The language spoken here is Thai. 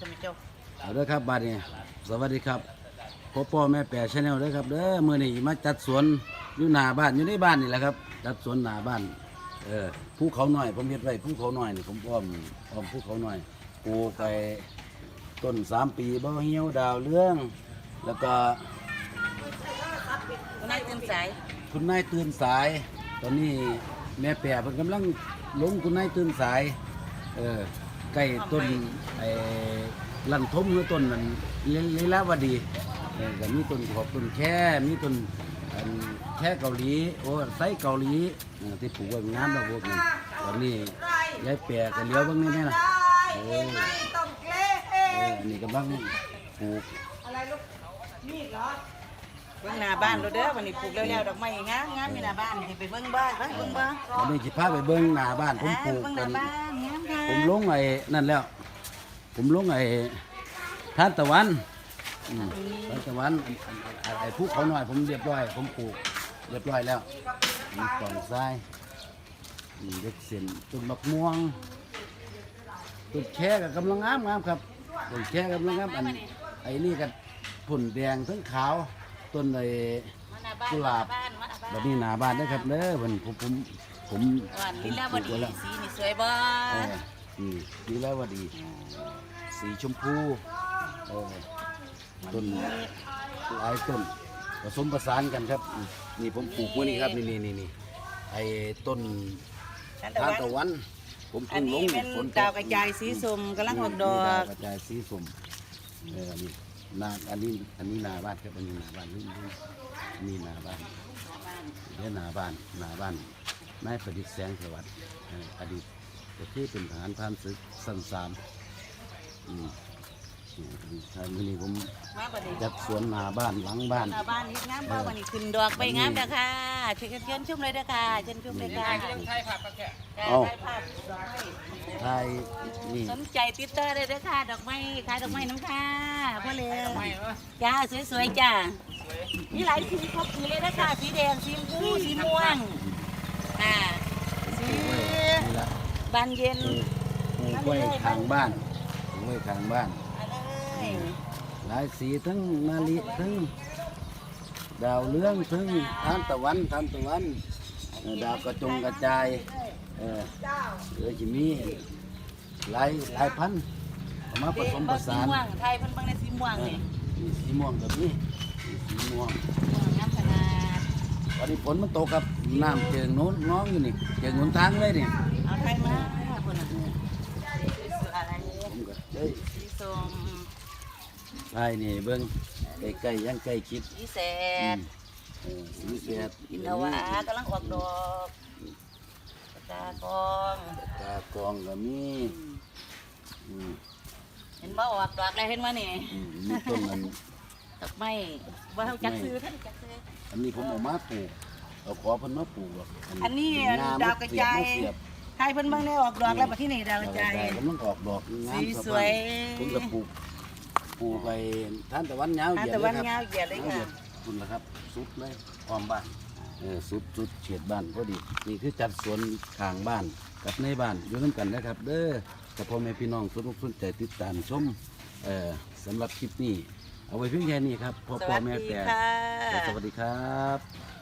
จะมีเจ้าเอาเด้อครับบัดนี้สวัสดีครับพ่อพ่อแม่แปรชาแนลเด้อครับเด้อมื้อนี้มาจัดสวนอยู่หน้าบ้านอยู่ในบ้านนี่แหละครับ จัดสวนหน้าบ้านเออภูเขาน้อยผมเฮ็ดไว้ภูเขาน้อยนี่ผมอ้อมอ้อมภูเขาน้อยปลูกไปต้นสามปีบ่เหี่ยวดาวเรื่อง แล้วก็วันนี้ตื่นสายคุณนายตื่นสาย ตอนนี้แม่แปรเพิ่นกำลังลงคุณนายตื่นสายเออ ใกล้ต้นไอ้ลันทมหรือต้นนั้นลีลาวดีเออก็มีต้นขอบต้นแค่มีต้นอันแค่เกาหลีโอ้ไซเกาหลีเออที่ปลูกไว้งามแล้วพวกนั้นตอนนี้ยายแปรก็เลี้ยวเบ้างนี่แม่ล่ะเออต้องเกล้เอออันนี้กำลังปลูกอะไรลูกมีดเหรอเบิ่งหน้าบ้านเราเด้อวันนี้ปลูกแล้วๆดอกไม้งามงามมีหน้าบ้านให้ไปเบิ่งบ้านไปเบิ่งบ้านวันนี้สิพาไปเบิ่งหน้าบ้านผมปลูกเบิ่งหกัน้านบ้านงาม ค่ะผมลงไอ้นั่นแล้ว ผมลงไอ้ทานตะวันอืมทานตะวันอันอันอันไอ้ภูเขาหน่อยผมเรียบร้อย ผมปลูกเรียบร้อยแล้วมีกล่องทรายมีเด็กเส้นต้นมะม่วงต้นแค่ก็กำลังงามงามครับต้นแค่กำลังงามอันไอ้นี่ก็ผุ่นแดงทั้งขาวต้นไอ้ มาหน้าบ้านกุหลาบมบ้านมาหน้าแบบ้านบนี้หนาบ้านนะครับเด้อผมผมผม ผมวันผลีมลาปวลูกดีไว้แล้วสีนี่สวยบ่เออนี่ดีแล้วว่าดี สีชมพูเออต้นหลายต้นผสมประสานกันครับนี่ผมปลูกไว้นี่ครับนี่นี่นี่นี่ไอ้ต้นทานทานตะตะวันวัน ผมอันเพิ่งลนี้งเป็นฝนตดาวกระจายสีส้มกำลังออกดอนี่ดาวกกระจายสีส้มเออนี่นาอันนี้อันนี้นาบ้านครับอันนี้นาบ้านนี่นี่นาบ้านเดี๋ยวนาบ้านนาบ้าน นายประดิษฐ์แสงสวัสดิ์เอ่ออดีตที่เป็นทหารพรานศึกสันสามอืมอืมทางนี้ผมมาบัดนี้จัดสวนหน้าบ้านหลังบ้านหน้าบ้านนี่งามบ่วันนี้ขึ้นดอกไปงามเด้อค่ะเชิญเชิญชมเลยเด้อค่ะเชิญชมเลยค่ะใช่ผักก็แค่เอาใช่ผักดอกไม้ไทยนี่สนใจติดต่อได้เด้อค่ะดอกไม้ขายดอกไม้น้ำค่ะพ่อเลยจ้าสวยๆจ้ามีหลายสีครบสีเลยนะคะสีแดงสีชมพูสีม่วง อ่าสีนี่ละบานเย็นปลูกปลูกไว้ข้างบ้านปลูกไว้ข้างบ้าน มาเลยหลายสีทั้งนาฬิทั้งดาวเรืองทั้งทานตะวันทานตะวันเอ่อดาวกระจงกระจายเออเดี๋ยวจะมีหลายหลายพันธุ์เอามาผสมผสานสีม่วงไทยเพิ่นบางในสีม่วงเออนี่มีสีม่วงกับนี้มีสีม่วง ม่วงงามขนาด วันนี้ฝนมันตกครับน้ำเจิงโน้นน้องอยู่นี่เจิงหนุนทางเลยนี่เอาไทยมาพุ่นน่ะนี่สวยอะไรผมก็เอ้ยสีส้มใช่นี่เบิ้งใกล้ๆยังใกล้ชิดสีแสอืดมเออสีแสดอินทวากำลังออกดอกตากองตากองก็มีอืมเห็นบ่ออกดอกแล้วเห็นบ่นี่อืมมีต้นนั้น ดอกไม้ว่าเขาจักซื้อท่านจักซื้อ อันนี้ผมเอามาปลูกเอาขอเพิ่นมาปลูกหรอกอันนี้งมดาวกระจาย เสีบไทยเพิ่นเบิ่งได้ออกดอกแล้วบัดที่นี่ดาวกดาวระกระจายจายกำลังออกดอกงามสีสะสพวย ผมก็ปลูกปลูกไปท่านตะวันยาวทานเหยียดตะเลวันยครับยาวเหยียดเลยค่ะ คุณละครับสุดเลยอ้อมบ้านเออสุดสุดเฉียดบ้านพอดีนี่คือจัดสวนข้างบ้านกับในบ้านอยู่น้ำกันนะครับ เด้อแต่พ่อแม่พี่น้องสนุกสนใจติดตามชมเอ่อสำหรับคลิปนี้ เอาไว้เพียงแค่นี้ครับพ่อสพ่อวัสแม่ดีแต่ค่ะสวัสดีครับ